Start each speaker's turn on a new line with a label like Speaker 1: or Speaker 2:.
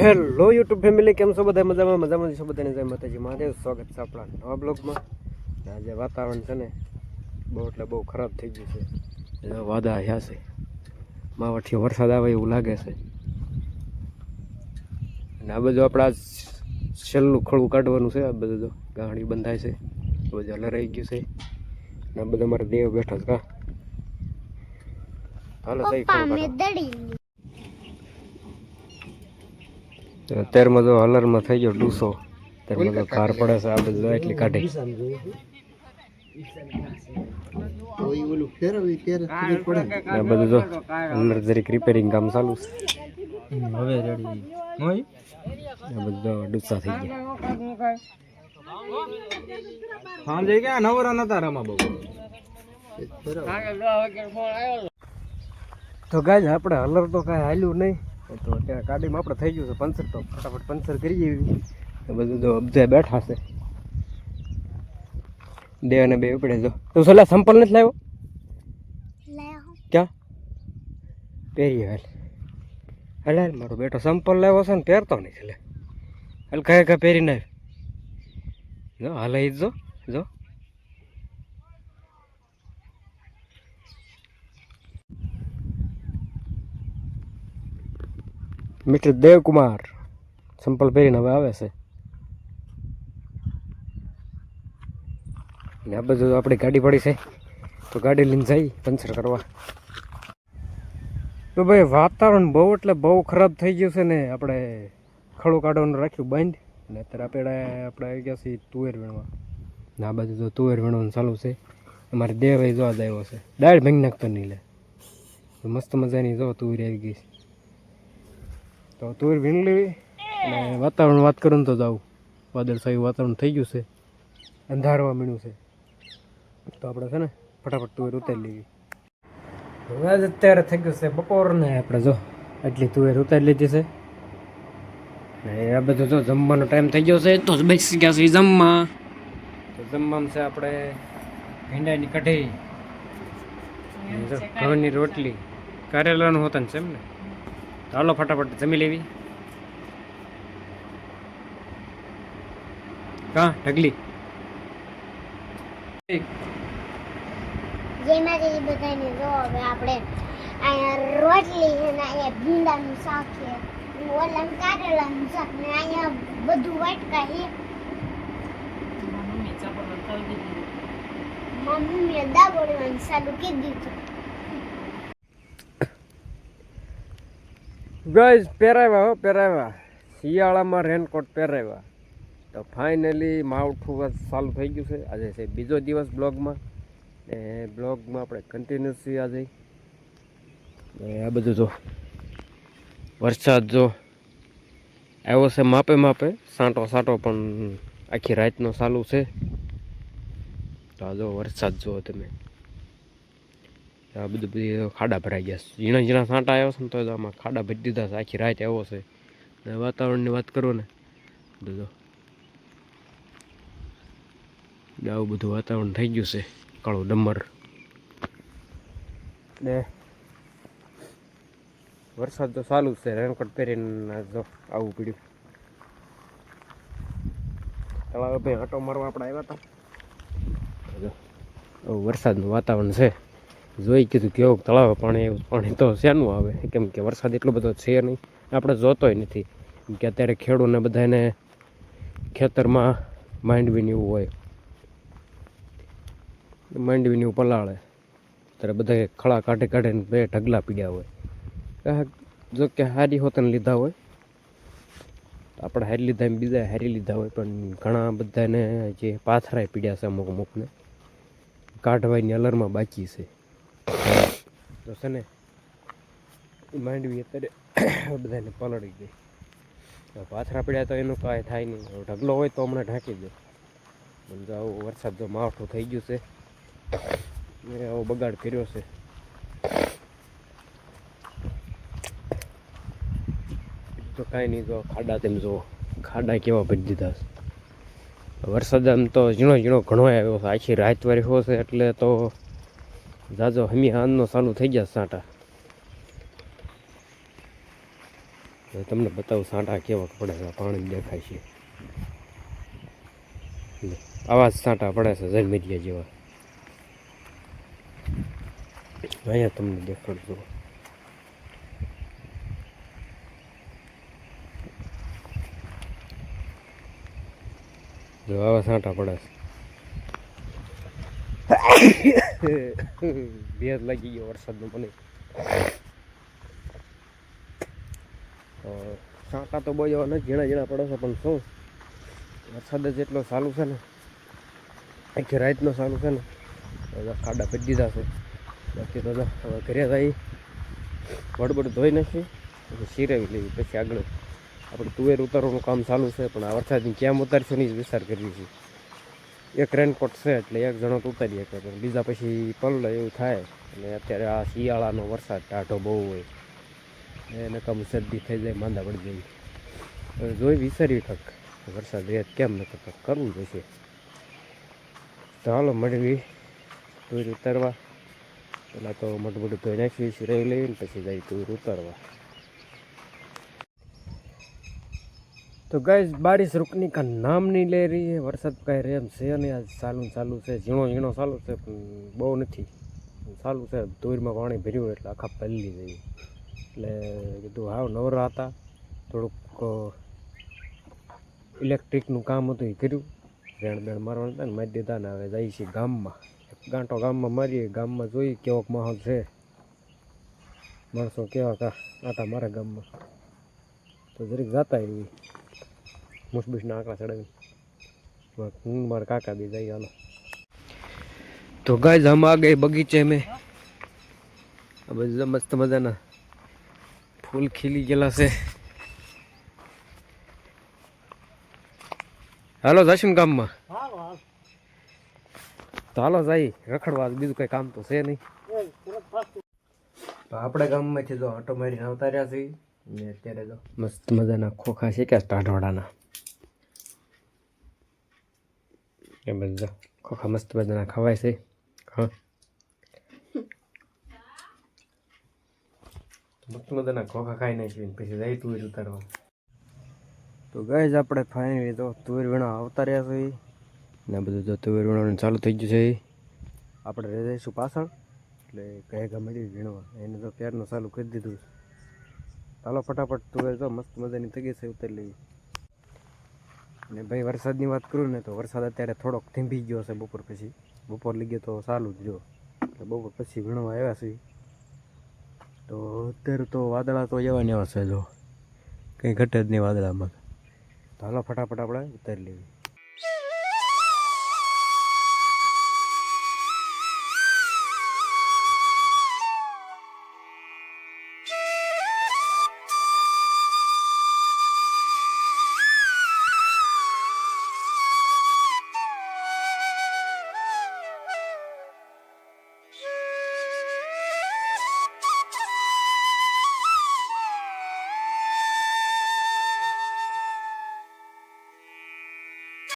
Speaker 1: Hello YouTube family કેમ છો બધા? મજામાં મજામાં છો બધાને? જય માતાજી. મહાદેવ સ્વાગત છે આપણા નવા બ્લોગમાં. આજે વાતાવરણ છે ને બહુ એટલે બહુ ખરાબ થઈ ગયું છે. વાદા આવ્યા છે. માવઠી વરસાદ આવે એવું લાગે છે. અને આ બધું આપણા છેલ્લું ખળું કાઢવાનું છે. આ બધું તો ગાંડી બંધાય છે. બધું હલરાઈ ગયું છે. અને આ બધા મારા દેવ બેઠા છે હાલો
Speaker 2: થઈ
Speaker 1: ખળું
Speaker 2: મેં
Speaker 1: કાઢો.
Speaker 2: દડી
Speaker 1: તો અત્યારમાં તો હલરમાં થઈ ગયો ડૂસો. અત્યારમાં તો કાર પડે છે આ બધું એટલી કાઢી. આ બધું જો હલર જરીક રિપેરિંગ કામ ચાલુ છે.
Speaker 3: હવે રેડી મોય
Speaker 1: આ બધું ડૂસા થઈ ગયા.
Speaker 3: સાંજે ક્યાં? નવરા નતા રમા બહુ.
Speaker 1: તો ગાય આપણે હલર તો કાંઈ હાલ્યું નહીં. તો અત્યારે ગાડીમાં આપણે થઈ ગયું છે પંચર તો ફટાફટ પંચર કરી એવી બધું જો અબજા બેઠા છે. બે અને બે ઉપડે જો. તું સોલા સંપલ નથી લાવ્યો? ક્યાં? પહેરી હાલ. હાલ હાલ મારો બેટો સંપલ લાવ્યો છે ને પહેરતો નહીં એટલે હાલ કાંઈ કાંઈ પહેરી નાખ જો હાલ જો. જો. મિત્ર દેવકુમાર. સંપલ પહેરીને હવે આવે છે. ને આ બધું આપણી ગાડી પડી છે. તો ગાડી લઈને જઈ, પંચર કરવા. તો ભાઈ, વાતાવરણ બહુ એટલે બહુ ખરાબ થઈ ગયું છે ને, આપણે ખડું કાઢવાનું રાખ્યું બંધ. ને અત્યારે આપણે આપણે આવી ગયા છીએ તુવેર વીણવા. ને આ બાજુ તો તુવેર વીણવાનું ચાલુ છે. અમારે દેવાઈ જોવા જ છે. દાળ ભાંગી નાખતો નહીં લે. મસ્ત મજાની જો તુવેર આવી ગઈ છે. તો તુવેર વીણ લેવી અને વાતાવરણ વાત કરું તો જાઉં. વાદળછાયું વાતાવરણ થઈ ગયું છે. અંધારવા મીણ્યું છે. તો આપણે છે ને ફટાફટ તુવેર ઉતારી લેવી. હવે જ અત્યારે થઈ ગયું છે બપોર ને આપણે જો એટલી તુવેર ઉતારી લીધી છે. ને આ બધું જો જમવાનો ટાઈમ થઈ ગયો છે, તો બેસી ગયા છે જમવા. તો જમવામાં છે આપણે ભીંડાની કઢી. ઘઉંની રોટલી. કારેલાનું હોતન છે એમ ને? હાલો ફટાફટ જમી લેવી. કા ઢગલી.
Speaker 2: માતાજી બધાને જો હવે આપણે અહીંયા રોટલી છે ને અહીંયા ભીંડાનું શાક છે. ને કારેલાનું શાક ને અહીંયા બધું વાટકા છે. મમ્મીએ દાબોડવાનું ચાલુ કરી દીધું.
Speaker 1: ગઈઝ, પહેરાવ્યા હો, પહેરાવ્યા. શિયાળામાં રેનકોટ પહેરાવ્યા. તો ફાઇનલી માવઠું ચાલુ થઈ ગયું છે. આજે છે બીજો દિવસ બ્લોગમાં ને બ્લોગમાં આપણે કન્ટિન્યુઅસ છીએ આજે. આ બધું જો, વરસાદ જો આવ્યો છે માપે માપે. સાંટો સાંટો પણ આખી રાતનો ચાલુ છે. તો આ જો વરસાદ જુઓ તમે. આ બધું બધી ખાડા ભરાઈ ગયા છે. ઝીણા ઝીણા સાંટા આવ્યો છે ને તો આમાં ખાડા ભરી દીધા છે. આખી રાત આવ્યો છે. ને વાતાવરણની વાત કરો ને, બધું આવું બધું વાતાવરણ થઈ ગયું છે, કાળું ડમર. ને વરસાદ તો ચાલુ છે, રેનકોટ પહેરીને જો આવું પડ્યું. તળાવે ભાઈ આંટો મારવા આપણે આવ્યા હતા. વરસાદનું વાતાવરણ છે. જોઈ કીધું કેવો તળાવ પાણી પાણી તો શેનું આવે? કેમ કે વરસાદ એટલો બધો છે નહીં. આપણે જોતોય નથી. કેમ કે અત્યારે ખેડૂતને બધાને ખેતરમાં માંડવીને એવું હોય. માંડવીને એવું પલાળે. ત્યારે બધા ખળા કાઢે કાઢીને બે ઢગલા પીડ્યા હોય. જો કે હારી હોતને લીધા હોય. આપણે હારી લીધા એમ બીજા હારી લીધા હોય, પણ ઘણા બધાને જે પાથરાય પીડ્યા છે અમુક અમુકને. કાઢવાની અલરમાં બાકી છે. તો છે ને માંડવી અત્યારે બધાને પલળી ગઈ. પાથરા પડ્યા તો એનું કાંઈ થાય નહીં. ઢગલો હોય તો હમણાં ઢાંકી દે. પણ જો આવો વરસાદ જો માવઠું થઈ ગયું છે, મેં આવો બગાડ કર્યો છે. તો કાંઈ નહીં, જો ખાડા તેમ જો, ખાડા કેવા ભરી દીધા છે. વરસાદ આમ તો ઝીણો ઝીણો ઘણો આવ્યો છે. આખી રાત વારી છે એટલે તો જાજો હમી હાનનો ચાલુ થઈ ગયા સાંટા. તમને બતાવું સાંટા કેવા પડે છે પાણી દેખાય છે. આવા જ સાંટા પડે છે ઝરમેરિયા જેવા. અહીંયા તમને દેખાડજો. જો આવા સાંટા પડે છે. ભેજ લાગી ગયો વરસાદનો મને સાંકા તો બહુ એવા નથી ઝીણા ઝીણા પડે છે, પણ શું? વરસાદ જ એટલો ચાલુ છે ને. આખી રાતનો ચાલુ છે ને. ખાડા પડી દીધા છે. બાકી તો હવે ઘરે જઈ વડબડ ધોઈ નાખી, પછી સિરાવી લેવી પછી આગળ આપણે તુવેર ઉતારવાનું કામ ચાલુ છે, પણ આ વરસાદની કેમ ઉતારશું નહીં જ વિચાર કરવી છે એક રેનકોટ છે એટલે એક જણો તો ઉતારી શકે પણ બીજા પછી પલળે એવું થાય. અને અત્યારે આ શિયાળાનો વરસાદ ટાઢો બહુ હોય. એને કમ શરદી થઈ જાય, માંદા પડી જાય. જોઈ વિસરી ઠક વરસાદ રહે કેમ નથી કંઈક કરવું જોઈશે. ચાલો મળવી તુર ઉતારવા. પહેલાં તો મોટું મોટું ધોઈ નાખી રહી લઈને પછી જાય તુર ઉતારવા. તો ગાઈસ બારિશ रुकने का नाम नहीं ले रही है વરસાદ કાંઈ રેમ છે નહીં આજ ચાલુ ને ચાલુ છે ઝીણો ઝીણો ચાલુ છે પણ બહુ નથી ચાલુ છે દૂરમાં પાણી ભર્યું એટલે આખા પલ્લી ગઈ એટલે કીધું હાવ નવરા હતા થોડુંક ઇલેક્ટ્રિકનું કામ હતું એ કર્યું રેણ બેણ મારવાનું હતા ને મારી દીધા ને હવે જઈએ છીએ ગામમાં એક ગાંઠો ગામમાં મારીએ ગામમાં જોઈએ કેવોક માહોલ છે માણસો કેવા કા આટા મારા ગામમાં તો જરીક જાતા એવી મુસબીસના આંકડા ચડાવી. હું મારા કાકા બી જઈ હાલો. તો ગાય હમ આ ગए બગીચે में આ બધા મસ્ત મજાના ફૂલ ખીલી ગયેલા છે. હાલો જશું ગામમાં. તો હાલો જાય. રખડવા બીજું કઈ કામ તો છે નહીં. આપણે ગામમાંથી જો આટો મારીને આવતા રહ્યા છીએ. ને અત્યારે તો મસ્ત મજાના ખોખા છે કે ટાઢોડાના એ બધા ખોખા મસ્ત મજાના ખવાય છે. હા. મસ્ત મજાના ખોખા ખાઈ નાખીને પછી જાય તુવેર ઉતારવા. તો ગાય જ આપણે ફાઇનલી તો તુવેર વીણા આવતા રહ્યા છે. ને બધું જો તુવેર વીણવાનું ચાલુ થઈ ગયું છે. આપણે રહી જઈશું પાછળ. એટલે કહે ગમે વીણવા. એને તો ક્યારનું ચાલુ કરી દીધું. ચાલો ફટાફટ તુવેર તો મસ્ત મજાની થઈ ઉતરી લઈએ. અને ભાઈ વરસાદની વાત કરું ને તો વરસાદ અત્યારે થોડોક થીંભી ગયો છે બપોર પછી. બપોર લીધે તો સારું જ જો. એટલે બપોર પછી ભણવા આવ્યા છે તો અત્યારે તો વાદળા તો એવા ને એવા છે જો. કંઈ ઘટે જ નહીં વાદળામાં. તો હાલો ફટાફટ આપણે ઉતારી લેવી